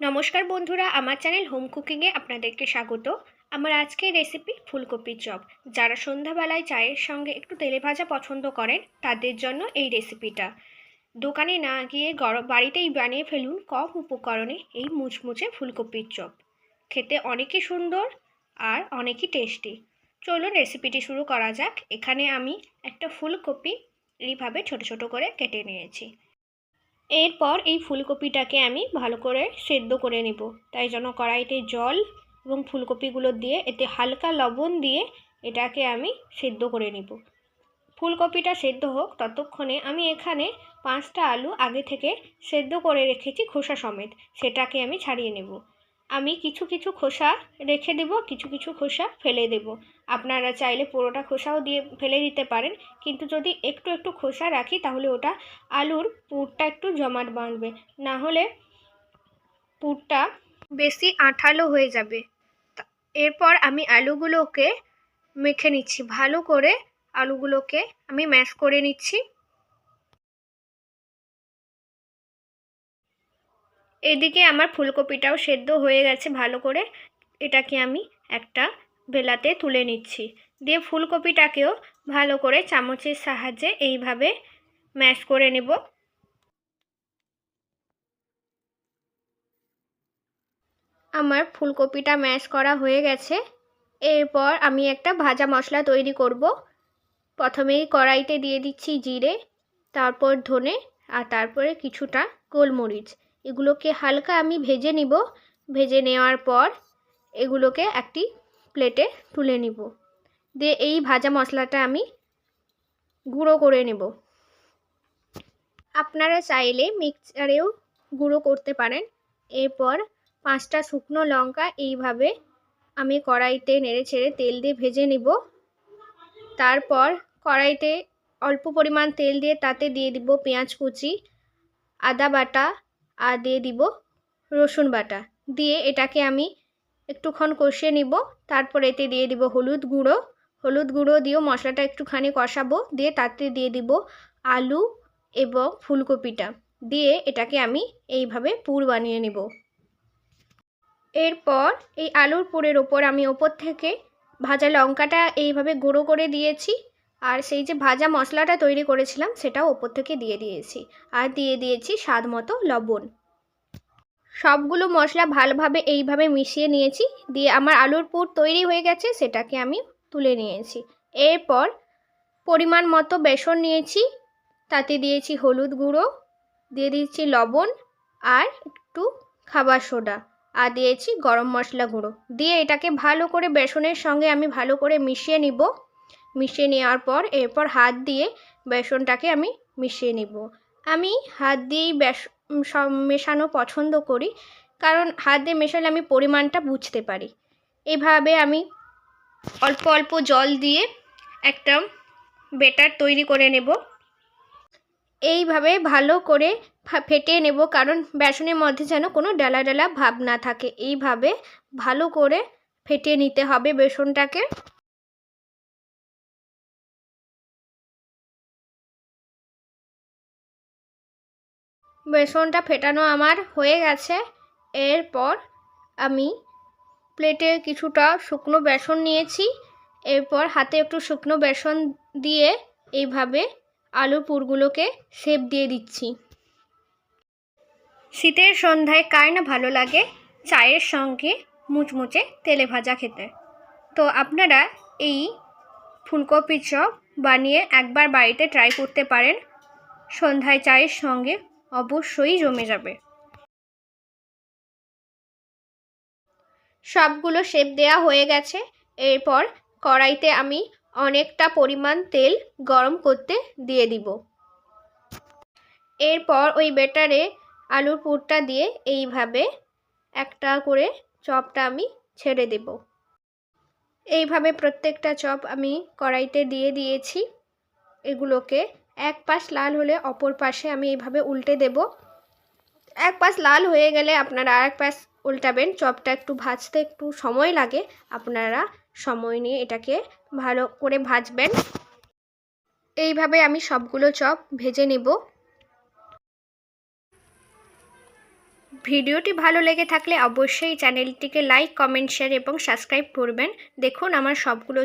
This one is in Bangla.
নমস্কার বন্ধুরা, আমার চ্যানেল হোম কুকিংয়ে আপনাদেরকে স্বাগত। আমার আজকের রেসিপি ফুলকপির চপ। যারা সন্ধ্যাবেলায় চায়ের সঙ্গে একটু তেলে ভাজা পছন্দ করেন, তাদের জন্য এই রেসিপিটা। দোকানে না গিয়ে গরম বাড়িতেই বানিয়ে ফেলুন কম উপকরণে এই মুচমুচে ফুলকপির চপ। খেতে অনেকই সুন্দর আর অনেকই টেস্টি। চলুন রেসিপিটি শুরু করা যাক। এখানে আমি একটা ফুলকপি এইভাবে ছোট ছোট করে কেটে নিয়েছি। এরপর এই ফুলকপিটাকে আমি ভালো করে সেদ্ধ করে নেব। তাই জন্য কড়াইতে জল এবং ফুলকপিগুলো দিয়ে এতে হালকা লবণ দিয়ে এটাকে আমি সেদ্ধ করে নেব। ফুলকপিটা সেদ্ধ হোক, ততক্ষণে আমি এখানে পাঁচটা আলু আগে থেকে সেদ্ধ করে রেখেছি খোসা সমেত। সেটাকে আমি ছাড়িয়ে নেব। আমি কিছু কিছু খোসা রেখে দেব, কিছু কিছু খোসা ফেলে দেব। আপনারা চাইলে পুরোটা খোসাও দিয়ে ফেলে দিতে পারেন, কিন্তু যদি একটু একটু খোসা রাখি, তাহলে ওটা আলুর পুরটা একটু জমাট বাঁধবে। না হলে পুরটা বেশি আঠালো হয়ে যাবে। এরপর আমি আলুগুলোকে মেখে নিচ্ছি। ভালো করে আলুগুলোকে আমি ম্যাশ করে নিচ্ছি। এদিকে আমার ফুলকপিটাও সেদ্ধ হয়ে গেছে ভালো করে। এটাকে আমি একটা বেলাতে তুলে নিচ্ছি। দিয়ে ফুলকপিটাকেও ভালো করে চামচের সাহায্যে এইভাবে ম্যাশ করে নেব। আমার ফুলকপিটা ম্যাশ করা হয়ে গেছে। এরপর আমি একটা ভাজা মশলা তৈরি করব। প্রথমেই কড়াইতে দিয়ে দিচ্ছি জিরে, তারপর ধনে, আর তারপরে কিছুটা গোলমরিচ। এগুলোকে হালকা আমি ভেজে নিব। ভেজে নেওয়ার পর এগুলোকে একটি প্লেটে তুলে নিব। দিয়ে এই ভাজা মশলাটা আমি গুঁড়ো করে নেব। আপনারা চাইলে মিক্সারেও গুঁড়ো করতে পারেন। এরপর পাঁচটা শুকনো লঙ্কা এইভাবে আমি কড়াইতে নেড়ে ছেড়ে তেল দিয়ে ভেজে নিব। তারপর কড়াইতে অল্প পরিমাণ তেল দিয়ে তাতে দিয়ে দিব পেঁয়াজ কুচি, আদা বাটা আর দিয়ে দিব রসুন বাটা। দিয়ে এটাকে আমি একটুক্ষণ কষিয়ে নিব। তারপর এতে দিয়ে দিব হলুদ গুঁড়ো। হলুদ গুঁড়ো দিয়েও মশলাটা একটুখানি কষাবো। দিয়ে তাতে দিয়ে দিব আলু এবং ফুলকপিটা। দিয়ে এটাকে আমি এইভাবে পুর বানিয়ে নেব। এরপর এই আলুর পুরের ওপর আমি ওপর থেকে ভাজা লঙ্কাটা এইভাবে গুঁড়ো করে দিয়েছি। আর সেই যে ভাজা মশলাটা তৈরি করেছিলাম, সেটাও ওপর থেকে দিয়ে দিয়েছি। আর দিয়ে দিয়েছি স্বাদ মতো লবণ। সবগুলো মশলা ভালোভাবে এইভাবে মিশিয়ে নিয়েছি। দিয়ে আমার আলুর পুর তৈরি হয়ে গেছে, সেটাকে আমি তুলে নিয়েছি। এরপর পরিমাণ মতো বেসন নিয়েছি, তাতে দিয়েছি হলুদ গুঁড়ো, দিয়ে দিয়েছি লবণ আর একটু খাবার সোডা, আর দিয়েছি গরম মশলা গুঁড়ো। দিয়ে এটাকে ভালো করে বেসনের সঙ্গে আমি ভালো করে মিশিয়ে নিব। মিশিয়ে নেওয়ার পর এরপর হাত দিয়ে বেসনটাকে আমি মিশিয়ে নিব। আমি হাত দিয়েই বেস মেশানো পছন্দ করি, কারণ হাত দিয়ে মেশালে আমি পরিমাণটা বুঝতে পারি। এভাবে আমি অল্প অল্প জল দিয়ে একটা বেটার তৈরি করে নেব। এইভাবে ভালো করে ফেটিয়ে নেব, কারণ বেসনের মধ্যে যেন কোনো ডালা ডালা ভাব না থাকে। এইভাবে ভালো করে ফেটিয়ে নিতে হবে বেসনটাকে। বেসনটা ফেটানো আমার হয়ে গেছে। এরপর আমি প্লেটে কিছুটা শুকনো বেসন নিয়েছি। এরপর হাতে একটু শুকনো বেসন দিয়ে এইভাবে আলু পুরগুলোকে শেপ দিয়ে দিচ্ছি। শীতের সন্ধ্যায় কার না ভালো লাগে? চায়ের সঙ্গে মুচমুচে তেলে ভাজা খেতে। তো আপনারা এই ফুলকপি চপ বানিয়ে একবার বাড়িতে ট্রাই করতে পারেন। সন্ধ্যায় চায়ের সঙ্গে অবশ্যই জমে যাবে। সবগুলো শেপ দেওয়া হয়ে গেছে। এরপর কড়াইতে আমি অনেকটা পরিমাণ তেল গরম করতে দিয়ে দিব। এরপর ওই বেটারে আলুর পুরটা দিয়ে এইভাবে একটা করে চপটা আমি ছেড়ে দেব। এইভাবে প্রত্যেকটা চপ আমি কড়াইতে দিয়ে দিয়েছি। এগুলোকে এক পাশ লাল হলে অপর পাশে আমি এইভাবে উল্টে দেব। এক পাশ লাল হয়ে গেলে আপনারা আর এক পাশ উল্টাবেন। চপটা একটু ভাজতে একটু সময় লাগে। আপনারা সময় নিয়ে এটাকে ভালো করে ভাজবেন। এইভাবে আমি সবগুলো চপ ভেজে নেব। ভিডিওটি ভালো লেগে থাকলে অবশ্যই চ্যানেলটিকে লাইক, কমেন্ট, শেয়ার এবং সাবস্ক্রাইব করবেন। দেখুন আমার সবগুলো